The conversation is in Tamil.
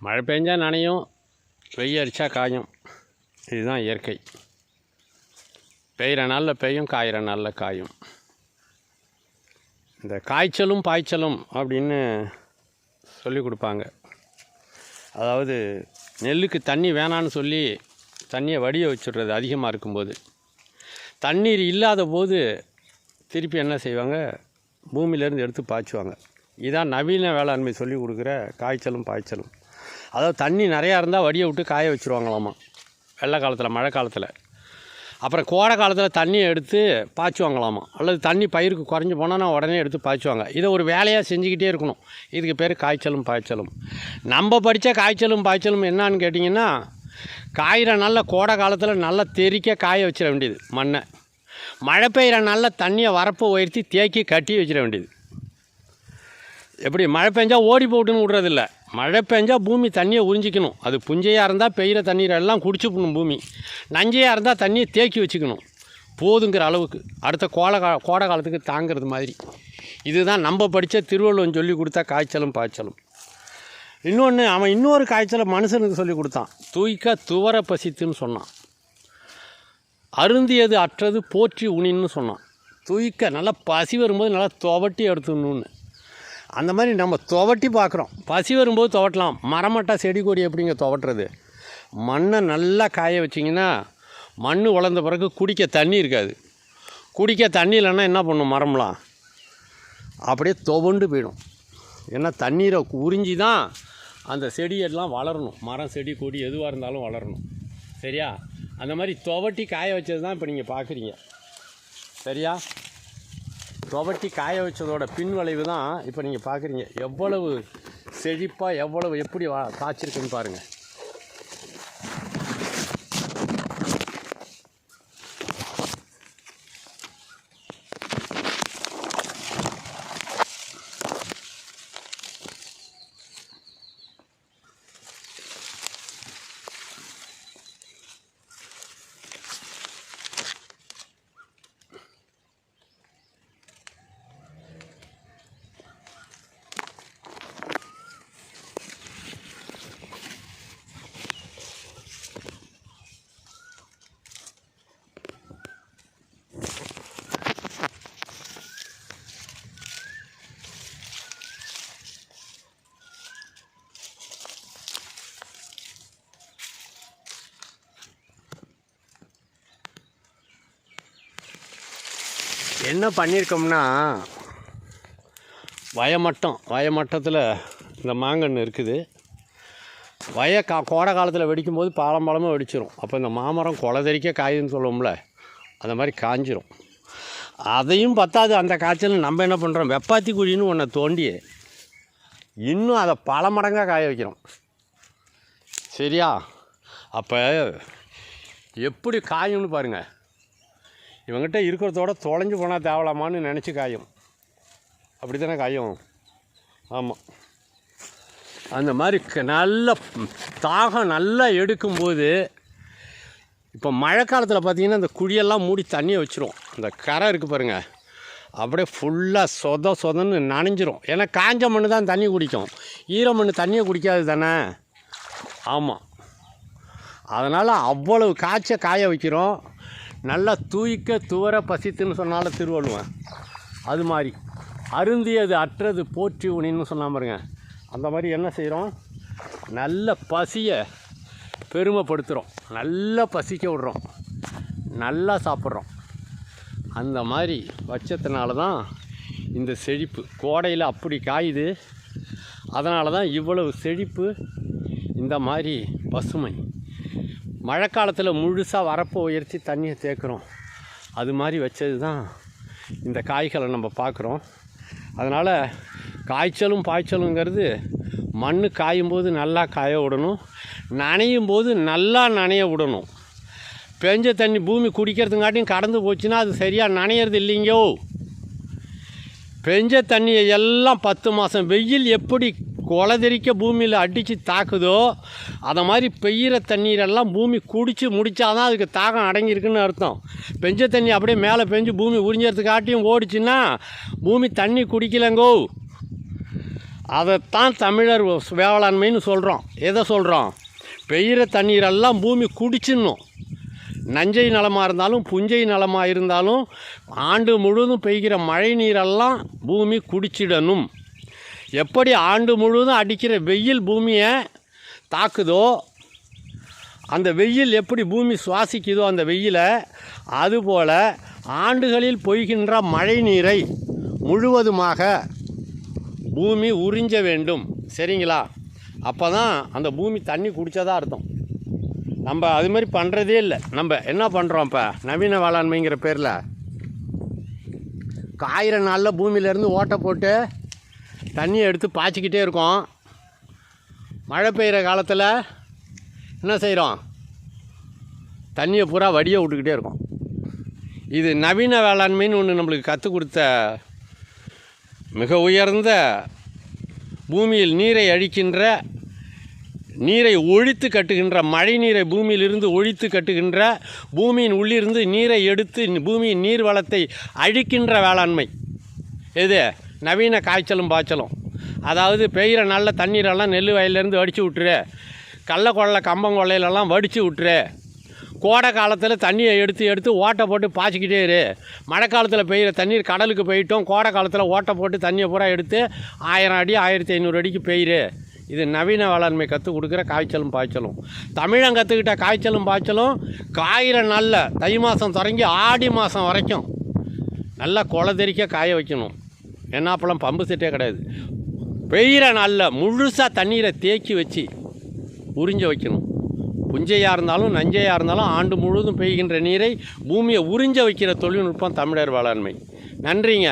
மழை பெஞ்சால் நனையும் வெய்ய அடித்தா காயும். இதுதான் இயற்கை. பெய்கிற நாளில் பெய்யும் காயிற நாளில் காயும். இந்த காய்ச்சலும் பாய்ச்சலும் அப்படின்னு சொல்லி கொடுப்பாங்க. அதாவது நெல்லுக்கு தண்ணி வேணான்னு சொல்லி தண்ணியை வடிய வச்சுடுறது அதிகமாக இருக்கும்போது. தண்ணீர் இல்லாத போது திருப்பி என்ன செய்வாங்க? பூமியிலேருந்து எடுத்து பாய்ச்சுவாங்க. இதுதான் நவீன வேளாண்மை சொல்லி கொடுக்குற காய்ச்சலும் பாய்ச்சலும். அதாவது தண்ணி நிறையா இருந்தால் வடியை விட்டு காய வச்சுருவாங்களாமா. வெள்ளை காலத்தில் மழை காலத்தில். அப்புறம் கோடை காலத்தில் தண்ணியை எடுத்து பாய்ச்சுவாங்களாமா. அல்லது தண்ணி பயிருக்கு குறைஞ்சி போனால் உடனே எடுத்து பாய்ச்சுவாங்க. இதை ஒரு வேலையாக செஞ்சுக்கிட்டே இருக்கணும். இதுக்கு பேர் காய்ச்சலும் பாய்ச்சலும். நம்ம படித்த காய்ச்சலும் பாய்ச்சலும் என்னான்னு கேட்டிங்கன்னா காயிற நல்ல கோடை காலத்தில் நல்லா தெறிக்க காய வச்சிட வேண்டியது மண்ணை. மழை பெய்கிற நல்ல தண்ணியை வரப்பு உயர்த்தி தேக்கி கட்டி வச்சிட வேண்டியது. எப்படி? மழை பெஞ்சால் ஓடி போட்டுன்னு விட்றதில்ல. மழை பெஞ்சால் பூமி தண்ணியை உறிஞ்சிக்கணும். அது புஞ்சையாக இருந்தால் பெய்கிற தண்ணீர் எல்லாம் குடிச்சுக்கணும் பூமி. நஞ்சையாக இருந்தால் தண்ணியை தேக்கி வச்சுக்கணும். போதுங்கிற அளவுக்கு. அடுத்த கோல கா கோடை காலத்துக்கு தாங்கிறது மாதிரி. இதுதான் நம்ம படித்த திருவள்ளுவன் சொல்லி கொடுத்தா காய்ச்சலும் பாய்ச்சலும். இன்னொன்று அவன் இன்னொரு காய்ச்சலை மனுஷனுக்கு சொல்லி கொடுத்தான். தூய்க்க துவர பசித்துன்னு சொன்னான். அருந்தியது அற்றது போற்றி உணின்னு சொன்னான். தூய்க்க நல்லா பசி வரும்போது நல்லா துவட்டி எடுத்துடணுன்னு அந்த மாதிரி நம்ம துவட்டி பார்க்குறோம். பசி வரும்போது துவட்டலாம். மரமட்டா செடி கொடி எப்படிங்க துவட்டுறது? மண்ணை நல்லா காய வச்சிங்கன்னா மண் வளர்ந்த பிறகு குடிக்க தண்ணி இருக்காது. குடிக்க தண்ணி இல்லைன்னா என்ன பண்ணும் மரம்லாம்? அப்படியே துவண்டு போயிடும். ஏன்னா தண்ணீரை உறிஞ்சி தான் அந்த செடியெல்லாம் வளரணும். மரம் செடி கொடி எதுவாக இருந்தாலும் வளரணும். சரியா? அந்த மாதிரி துவட்டி காய வச்சது தான் இப்போ நீங்கள் பார்க்குறீங்க. சரியா? துவட்டி காய வச்சதோட பின் விளைவு தான் இப்போ நீங்கள் பார்க்குறீங்க எவ்வளவு செழிப்பாக எவ்வளவு எப்படி வா காய்ச்சிருக்குன்னு பாருங்கள் என்ன பண்ணியிருக்கோம்னா வயமட்டம் வயமட்டத்தில் இந்த மாங்கன்று இருக்குது. வய கா கோடை காலத்தில் வெடிக்கும்போது பாலம் பாலமாக வெடிச்சிரும். அப்போ இந்த மாமரம் கொலதெறிக்க காயுதுன்னு சொல்லுவோம்ல அந்த மாதிரி காஞ்சிரும். அதையும் பத்தாது அந்த காய்ச்சல் நம்ம என்ன பண்ணுறோம் வெப்பாத்தி குழின்னு ஒன்றை தோண்டி இன்னும் அதை பல மடங்காக காய வைக்கிறோம். சரியா? அப்போ எப்படி காயும்னு பாருங்கள் இவங்ககிட்ட இருக்கிறதோட தொலைஞ்சு போனால் தேவலாமான்னு நினச்சி காயும். அப்படி தானே காயும். ஆமாம் அந்த மாதிரி க- நல்ல தாகம் நல்லா எடுக்கும்போது இப்போ மழை காலத்தில் பார்த்தீங்கன்னா இந்த குழியெல்லாம் மூடி தண்ணியை வச்சிரும். அந்த கரை இருக்குது பாருங்கள் அப்படியே ஃபுல்லாக சொத சொதன்னு நனைஞ்சிரும். ஏன்னா காஞ்ச மண்ணு தான் தண்ணி குடிக்கும். ஈர மண் தண்ணியை குடிக்காது தானே? ஆமாம் அதனால் அவ்வளவு காய்ச்ச காய வைக்கிறோம். நல்லா தூய்க்க துவர பசித்துன்னு சொன்னால திருவள்ளுவன். அது மாதிரி. அருந்தியது அற்றது போற்றி உனின்னு சொன்னால் பாருங்க. அந்த மாதிரி என்ன செய்கிறோம் நல்ல பசியை பெருமைப்படுத்துகிறோம் நல்லா பசிக்க விடுறோம். நல்லா சாப்பிட்றோம். அந்த மாதிரி வச்சத்தினால தான் இந்த செழிப்பு. கோடையில் அப்படி காயுது. அதனால தான் இவ்வளவு செழிப்பு இந்த மாதிரி பசுமை. மழை காலத்தில் முழுசாக வரப்போ உயர்த்தி தண்ணியை தேக்குறோம் அது மாதிரி வச்சது தான் இந்த காய்களை நம்ம பார்க்குறோம் அதனால் காய்ச்சலும் பாய்ச்சலுங்கிறது மண் காயும் போது நல்லா காய விடணும். நனையும் போது நல்லா நனைய விடணும். பெஞ்ச தண்ணி பூமி குடிக்கிறதுங்காட்டியும் கடந்து போச்சுன்னா அது சரியாக நனையிறது இல்லைங்கோ. பெஞ்ச தண்ணியை எல்லாம் பத்து மாதம் வெயில் எப்படி குலதெறிக்க பூமியில் அடித்து தாக்குதோ அதை மாதிரி பெய்கிற தண்ணீரெல்லாம் பூமி குடித்து முடித்தாதான் அதுக்கு தாகம் அடங்கியிருக்குன்னு அர்த்தம். பெஞ்ச தண்ணி அப்படியே மேலே பெஞ்சு பூமி உறிஞ்சறதுக்காட்டியும் ஓடிச்சுன்னா பூமி தண்ணி குடிக்கலங்கோ. அதைத்தான் தமிழர் வேளாண்மைன்னு சொல்கிறோம் எதை சொல்கிறோம் பெய்கிற தண்ணீரெல்லாம் பூமி குடிச்சிடணும். நஞ்சை நலமாக இருந்தாலும் புஞ்சை நலமாக இருந்தாலும் ஆண்டு முழுவதும் பெய்கிற மழை நீரெல்லாம் பூமி குடிச்சிடணும். எப்படி ஆண்டு முழுவதும் அடிக்கிற வெயில் பூமியை தாக்குதோ அந்த வெயில் எப்படி பூமி சுவாசிக்குதோ அந்த வெயிலை அதுபோல் ஆண்டுகளில் பொய்கின்ற மழை நீரை முழுவதுமாக பூமி உறிஞ்ச வேண்டும். சரிங்களா? அப்போ தான் அந்த பூமி தண்ணி குடித்ததா அர்த்தம். நம்ம அது மாதிரி பண்ணுறதே இல்லை. நம்ம என்ன பண்ணுறோம் இப்போ? நவீன வேளாண்மைங்கிற பேரில். காயிற நாளில் பூமியிலேருந்து ஓட்டை போட்டு தண்ணியை எடுத்து பாய்ச்சிக்கிட்டே இருக்கோம். மழை பெய்கிற காலத்தில் என்ன செய்கிறோம் தண்ணியை பூரா வடியை விட்டுக்கிட்டே இருக்கோம். இது நவீன வேளாண்மைன்னு ஒன்று நம்மளுக்கு கற்றுக் கொடுத்த மிக உயர்ந்த பூமியில் நீரை அழிக்கின்ற நீரை ஒழித்து கட்டுகின்ற மழை நீரை பூமியிலிருந்து ஒழித்து கட்டுகின்ற பூமியின் உள்ளிருந்து நீரை எடுத்து பூமியின் நீர் வளத்தை அழிக்கின்ற வேளாண்மை. எது? நவீன காய்ச்சலும் பாய்ச்சலும். அதாவது பெய்கிற நல்ல தண்ணீரெல்லாம் நெல் வயல்லேருந்து வடித்து விட்டுரு. கடல கொள்ளை கம்பங்கொள்ளையிலலாம் வடித்து விட்டுரு. கோடை காலத்தில் தண்ணியை எடுத்து எடுத்து ஓட்டை போட்டு பாய்ச்சிக்கிட்டே இரு. மழை காலத்தில் பெய்கிற தண்ணீர் கடலுக்கு போயிட்டோம் கோடை காலத்தில் ஓட்டை போட்டு தண்ணியை பூரா எடுத்து ஆயிரம் அடி ஆயிரத்தி ஐநூறு அடிக்கு பெய்யுரு. இது நவீன வேளாண்மை கற்றுக் கொடுக்குற காய்ச்சலும் பாய்ச்சலும். தமிழம் கற்றுக்கிட்ட காய்ச்சலும் பாய்ச்சலும் காயிற நாளில் தை மாதம் தொடங்கி ஆடி மாதம் வரைக்கும் நல்லா குளதெரிக்க காய வைக்கணும். என்னாப்பழம் பம்பு செட்டே கிடையாது. பெய்கிற நாளில் முழுசாக தண்ணீரை தேக்கி வச்சு உறிஞ்ச வைக்கணும். புஞ்சையாக இருந்தாலும் நஞ்சையாக இருந்தாலும் ஆண்டு முழுவதும் பெய்கின்ற நீரை பூமியை உறிஞ்ச வைக்கிற தொழில்நுட்பம் தமிழர் வேளாண்மை. நன்றிங்க.